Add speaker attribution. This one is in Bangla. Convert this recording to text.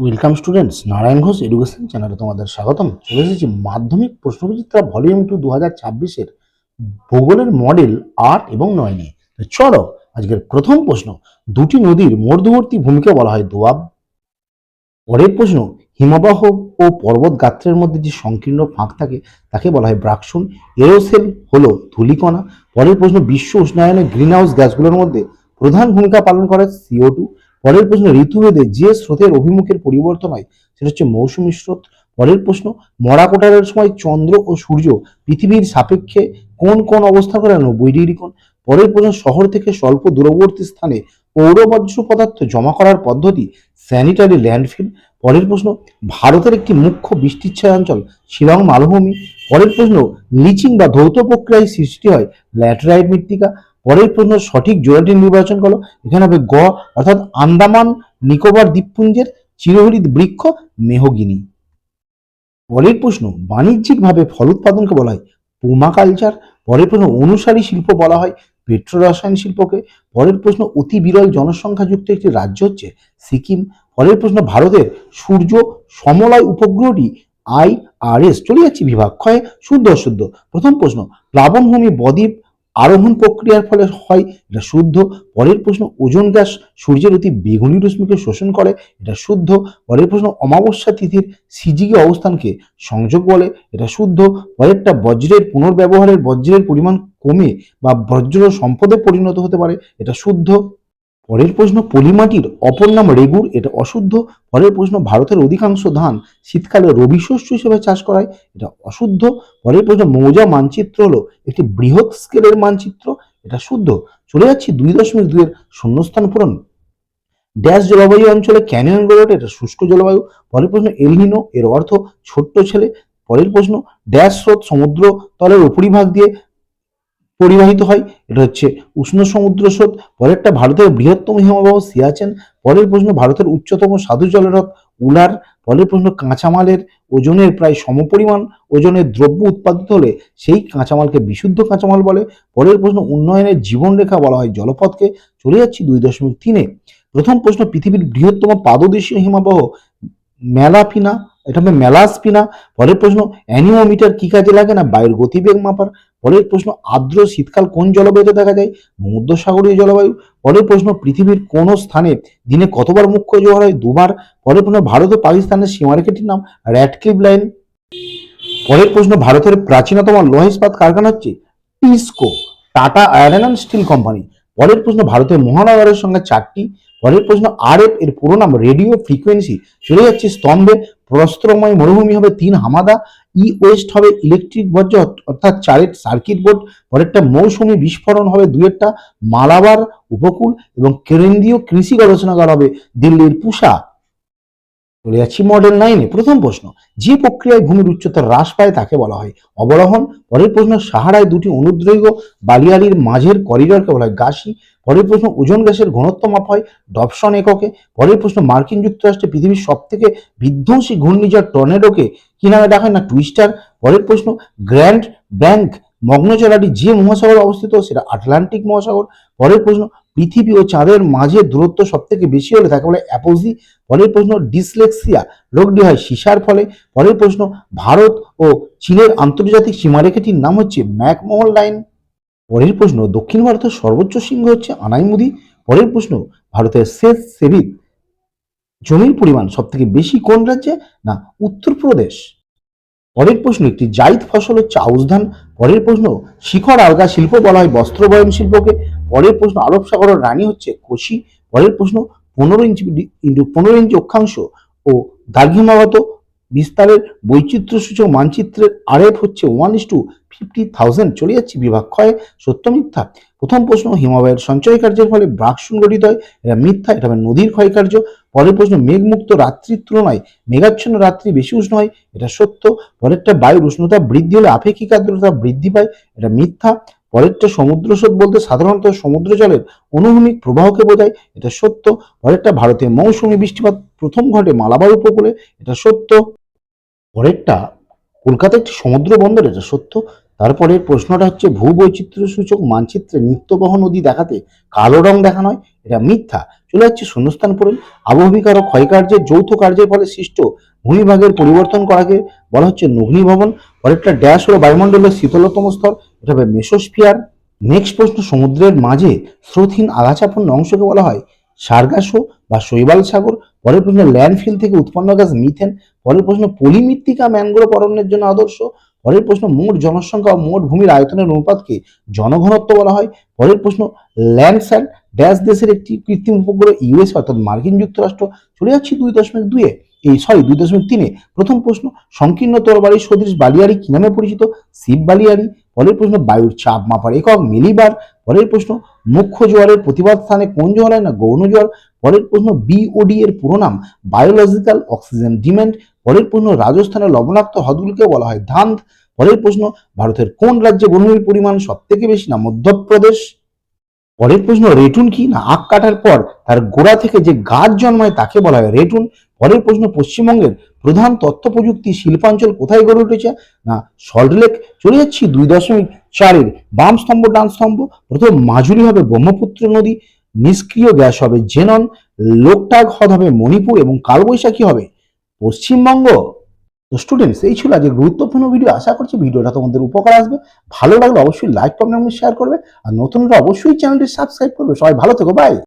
Speaker 1: Welcome students Narayan Ghosh education চ্যানেলে তোমাদের স্বাগতম। চলে এসেছি মাধ্যমিক প্রশ্নবিচিত্রা ভলিউম টু দু হাজার ছাব্বিশের ভূগোলের মডেল আট এবং নয় নিয়ে। চলো, আজকের প্রথম প্রশ্ন, দুটি নদীর মধ্যবর্তী ভূমিকা বলা হয় দোয়াব। পরের প্রশ্ন, হিমবাহ ও পর্বত গাত্রের মধ্যে যে সংকীর্ণ ফাঁক থাকে, তাকে বলা হয় ব্রাকসুন। এরোসেল হলো ধূলিকণা। পরের প্রশ্ন, বিশ্ব উষ্ণায়নে গ্রিন হাউস গ্যাসগুলোর মধ্যে প্রধান ভূমিকা পালন করে সিও টু পরের প্রশ্ন, ঋতুভেদে যে স্রোতের অভিমুখের পরিবর্তন হয়, সেটা হচ্ছে মৌসুমী স্রোত। পরের প্রশ্ন মরা কোটারের সময় চন্দ্র ও সূর্য পৃথিবীর সাপেক্ষে কোন কোন অবস্থা করে নব্বই ডিগ্রি কোণ? পরের প্রশ্ন, শহর থেকে স্বল্প দূরবর্তী স্থানে পৌরবজ্র পদার্থ জমা করার পদ্ধতি, স্যানিটারি ল্যান্ডফিল? পরের প্রশ্ন, ভারতের একটি মুখ্য বৃষ্টিচ্ছায় অঞ্চল শিলং মালভূমি পরের প্রশ্ন, লিচিং বা ধৌত প্রক্রিয়ায় সৃষ্টি হয়, ল্যাটেরাইট মৃত্তিকা? পরের প্রশ্ন, সঠিক জোড়াটি নির্বাচন করো। এখানে হবে গ, অর্থাৎ আন্দামান, নিকোবর দ্বীপপুঞ্জের চিরহরিত বৃক্ষ, মেহগিনি। পরের প্রশ্ন, বাণিজ্যিকভাবে ফল উৎপাদনকে বলা হয় পুমা কালচার পরের প্রশ্ন, অনুসারী শিল্প বলা হয় পেট্রোরসায়ন শিল্পকে। পরের প্রশ্ন, অতি বিরল জনসংখ্যাযুক্ত একটি রাজ্য হচ্ছে সিকিম। পরের প্রশ্ন, ভারতের সূর্য সমলয় উপগ্রহটি আই আর এস, চলে যাচ্ছি বিভাগ ক্ষয়ে, শুদ্ধ অশুদ্ধ। প্রথম প্রশ্ন, প্লাবনভূমি বদ্বীপ আরোহণ প্রক্রিয়ার ফলে হয়, এটা শুদ্ধ। পরের প্রশ্ন, ওজন গ্যাস সূর্যের অতি বেগুনি রশ্মিকে শোষণ করে, এটা শুদ্ধ। পরের প্রশ্ন, অমাবস্যা তিথির সিজিকে অবস্থানকে সংযোগ বলে, এটা শুদ্ধ। পরেরটা, বজ্রের পুনর্ব্যবহারের, বজ্রের পরিমাণ কমে বা বজ্র সম্পদে পরিণত হতে পারে, এটা শুদ্ধ। পরের প্রশ্ন, পলিমাটির অপর নাম রেগুর, এটা অশুদ্ধ। পরের প্রশ্ন, ভারতের অধিকাংশ ধান শীতকালে রবি শস্য হিসেবে চাষ করায়, এটা অশুদ্ধ। পরের প্রশ্ন, মৌজা মানচিত্র হলো একটি বৃহৎ স্কেলের মানচিত্র, এটা শুদ্ধ। চলে যাচ্ছি দুই দশমিক দুইয়ের শূন্যস্থান পূরণ। ড্যাশ জলবায়ু অঞ্চলে ক্যানিয়ন গড়ে ওঠে, এটা শুষ্ক জলবায়ু। পরের প্রশ্ন এলনিনো এর অর্থ ছোট্ট ছেলে। পরের প্রশ্ন, ড্যাশ স্রোত সমুদ্র তলের উপরিভাগ দিয়ে পরিবাহিত হয়। এটা হচ্ছে উষ্ণ সমুদ্র স্রোত। পরেরটা ভারতের বৃহত্তম হিমবাহ সিয়াচেন। পরের প্রশ্ন ভারতের উচ্চতম সাধু জলরথ উলার। পরের প্রশ্ন কাঁচামালের ওজনের প্রায় সমপরিমাণ ওজনের দ্রব্য উৎপাদিত হলে সেই কাঁচামালকে বিশুদ্ধ কাঁচামাল বলে। পরের প্রশ্ন উন্নয়নের জীবনরেখা বলা হয় জলপথকে। চলে যাচ্ছি দুই দশমিক তিনে। প্রথম প্রশ্ন, পৃথিবীর বৃহত্তম পাদদেশীয় হিমবাহ মেলাফিনা। এটা হবে মেলাসপিনা। পরের প্রশ্ন অ্যানিমোমিটার কি কাজে লাগে না বায়ুর গতিবেগ মাপার? পরের প্রশ্ন, আর্দ্র শীতকাল কোন জলবায়ুতে দেখা যায়? ভূমধ্যসাগরীয় জলবায়ু। পরের প্রশ্ন, পৃথিবীর কোন স্থানে দিনে কতবার মুখ্য জোয়ার হয়? দুবার। পরের প্রশ্ন, ভারত ও পাকিস্তানের সীমারেখাটির নাম র্যাডক্লিপ লাইন। পরের প্রশ্ন, ভারতের প্রাচীনতম লোহা ইস্পাত কারখানা হচ্ছে TISCO Tata iron and steel company. পরের প্রশ্ন, ভারতের মহানগরের সঙ্গে চারটি। পরের প্রশ্ন আর এফ এর পুরো নাম রেডিও ফ্রিকোয়েন্সি। চলে যাচ্ছে স্তম্ভে। প্রস্ত্রময় মরুভূমি হবে তিন হামাদা। ই ওয়েস্ট হবে ইলেকট্রিক বর্জ্য অর্থাৎ চারের সার্কিট বোর্ড, পরেরটা মৌসুমি বিস্ফোরণ হবে দুয়েরটা মালাবার উপকূল এবং কেন্দ্রীয় কৃষি গবেষণাগার হবে দিল্লির পুষা। চলে যাচ্ছি মডেল নাইনে প্রথম প্রশ্ন, যে প্রক্রিয়ায় ভূমির উচ্চতা হ্রাস পায় তাকে বলা হয় অবরোহণ। পরের প্রশ্ন, সাহারায় দুটি অনুদ্রৈগ বালিয়ালির মাঝের করিডরকে বলা হয় গাছি পরের প্রশ্ন, ওজন গ্যাসের ঘনত্ব মাপ হয় ডপসন এককে। পরের প্রশ্ন, মার্কিন যুক্তরাষ্ট্রে পৃথিবীর সব থেকে বিধ্বংসী ঘূর্ণিঝড় টর্নেডোকে কি নামে ডাকা হয় না, টুইস্টার? পরের প্রশ্ন, গ্র্যান্ড ব্যাংক মগ্ন জেলাটি যে মহাসাগর অবস্থিত, সেটা আটলান্টিক মহাসাগর। পরের প্রশ্ন পৃথিবী ও চাঁদের মাঝে দূরত্ব সব থেকে বেশি হলে তাকে বলে অ্যাপোজি পরের প্রশ্ন, ডিসলেক্সিয়া। রোগটি হয় সীসার ফলে। পরের প্রশ্ন, ভারত ও চীনের আন্তর্জাতিক সীমারেখাটির নাম হচ্ছে ম্যাকমোহন লাইন। পরের প্রশ্ন, দক্ষিণ ভারতের সর্বোচ্চ সিংহ হচ্ছে আনাইমুদি। পরের প্রশ্ন, ভারতের শেষ সেবিত জমির পরিমাণ সব থেকে বেশি কোন রাজ্যে না উত্তরপ্রদেশ? পরের প্রশ্ন, একটি জাইদ ফসল হচ্ছে আউশ ধান। পরের প্রশ্ন, শিখর আলগা শিল্প বলা হয় বস্ত্র বয়ন শিল্পকে। পরের প্রশ্ন আরব সাগরের রানী হচ্ছে কোশি। পরের প্রশ্ন পনেরো ইঞ্চি ইন্টু পনেরো ইঞ্চি অক্ষাংশ ও দার্ঘিমাগত বিস্তারের বৈচিত্র্য সূচক মানচিত্রের আরএফ হচ্ছে one is to fifty thousand চলে যাচ্ছে বিভাগ ক্ষয়। সত্য মিথ্যা? প্রথম প্রশ্ন, হিমালয়ের সঞ্চয় কার্যের ফলে ব্রাকসুন গঠিত হয়। এটা মিথ্যা, এটা হবে নদীর ক্ষয়কার্য পরের প্রশ্ন, মেঘমুক্ত রাত্রির তুলনায় মেঘাচ্ছন্ন রাত্রি বেশি উষ্ণ হয়। এটা সত্য। পরেরটা, বায়ুর উষ্ণতা বৃদ্ধি হলে আপেক্ষিক আর্দ্রতা বৃদ্ধি পায়। এটা মিথ্যা। পরেরটা সমুদ্র স্রোত বলতে সাধারণত সমুদ্র জলের অনুভূমিক প্রবাহকে বোঝায়। এটা সত্য। পরেরটা ভারতে মৌসুমী বৃষ্টিপাত প্রথম ঘটে মালাবার উপকূলে। এটা সত্য। পরেরটা কলকাতা একটি সমুদ্র বন্দর, এটা সত্য। তারপরে প্রশ্নটা হচ্ছে ভূবৈচিত্র্য সূচক মানচিত্রে নিত্যবহ নদী দেখাতে কালো রং দেখানো হয় এটা মিথ্যা। চলে যাচ্ছে শূন্যস্থান পূরণ। আবহবিকার ও ক্ষয়কার্যের যৌথ কার্যের ফলে সৃষ্ট ভূমিভাগের পরিবর্তন করাকে বলা হচ্ছে নগ্নিভবন। পরেরটা ড্যাশ হলো বায়ুমণ্ডলের শীতলতম স্তর। এটা হবে মেসোস্ফিয়ার। নেক্সট প্রশ্ন, সমুদ্রের মাঝে স্রোতহীন আগাছাপূর্ণ অংশকে বলা হয় সার্গাসো বা শৈবাল সাগর। পরের প্রশ্ন, ল্যান্ডফিল থেকে উৎপন্ন গ্যাস মিথেন। পরের প্রশ্ন, পলিমৃত্তিকা ম্যানগ্রোভ অরণ্যের জন্য আদর্শ। পরের প্রশ্ন, মোট জনসংখ্যা ও মোট ভূমির আয়তনের অনুপাতকে জনঘনত্ব বলা হয়। পরের প্রশ্ন ল্যান্ডস্যাট ড্যাশ দেশের একটি কৃত্রিম উপগ্রহ ইউএস অর্থাৎ মার্কিন যুক্তরাষ্ট্র। চলে যাচ্ছি দুই দশমিক দুইয়ে এই সরি দুই দশমিক তিনে প্রথম প্রশ্ন, সংকীর্ণ তরবারি সদৃশ বালিয়ারি কি নামে পরিচিত? শিব বালিয়াড়ি পরের প্রশ্ন, বায়ুর চাপ মাপার একক মিলিবার। পরের প্রশ্ন, মুখ্য জোয়ারের প্রতিবাদ স্থানে কোন জোয়ার হয় না? গৌণ জোয়ার। পরের প্রশ্ন বিওডি এর পুরো নাম বায়োলজিক্যাল অক্সিজেন ডিমেন্ড পরের প্রশ্ন রাজস্থানের লবণাক্ত হ্রদগুলিকে বলা হয় ধান্ধ পরের প্রশ্ন, ভারতের কোন রাজ্যে বনভূমির পরিমাণ সব থেকে বেশি না? মধ্যপ্রদেশ। পরের প্রশ্ন, রেটুন কি? না, আখ কাটার পর তার গোড়া থেকে যে গাছ জন্মায় তাকে বলা হয় রেটুন। পরের প্রশ্ন, পশ্চিমবঙ্গের প্রধান তথ্য প্রযুক্তি শিল্পাঞ্চল কোথায় গড়ে উঠেছে? না সল্টলেক চলে যাচ্ছি দুই দশমিক চারের বাম স্তম্ভ, ডান স্তম্ভ। প্রথম, মাজুলি হবে ব্রহ্মপুত্র নদী, নিষ্ক্রিয় গ্যাস হবে জেনন, লোকটাক হ্রদ হবে মণিপুর এবং কালবৈশাখী হবে পশ্চিমবঙ্গ। তো স্টুডেন্টস এই ছিল আজকে গুরুত্বপূর্ণ ভিডিও আশা করছি ভিডিওটা তোমাদের উপকার আসবে। ভালো লাগলে অবশ্যই লাইক কমেন্ট শেয়ার করবে। আর নতুনরা অবশ্যই চ্যানেলটি সাবস্ক্রাইব করবে। সবাই ভালো থেকো বাই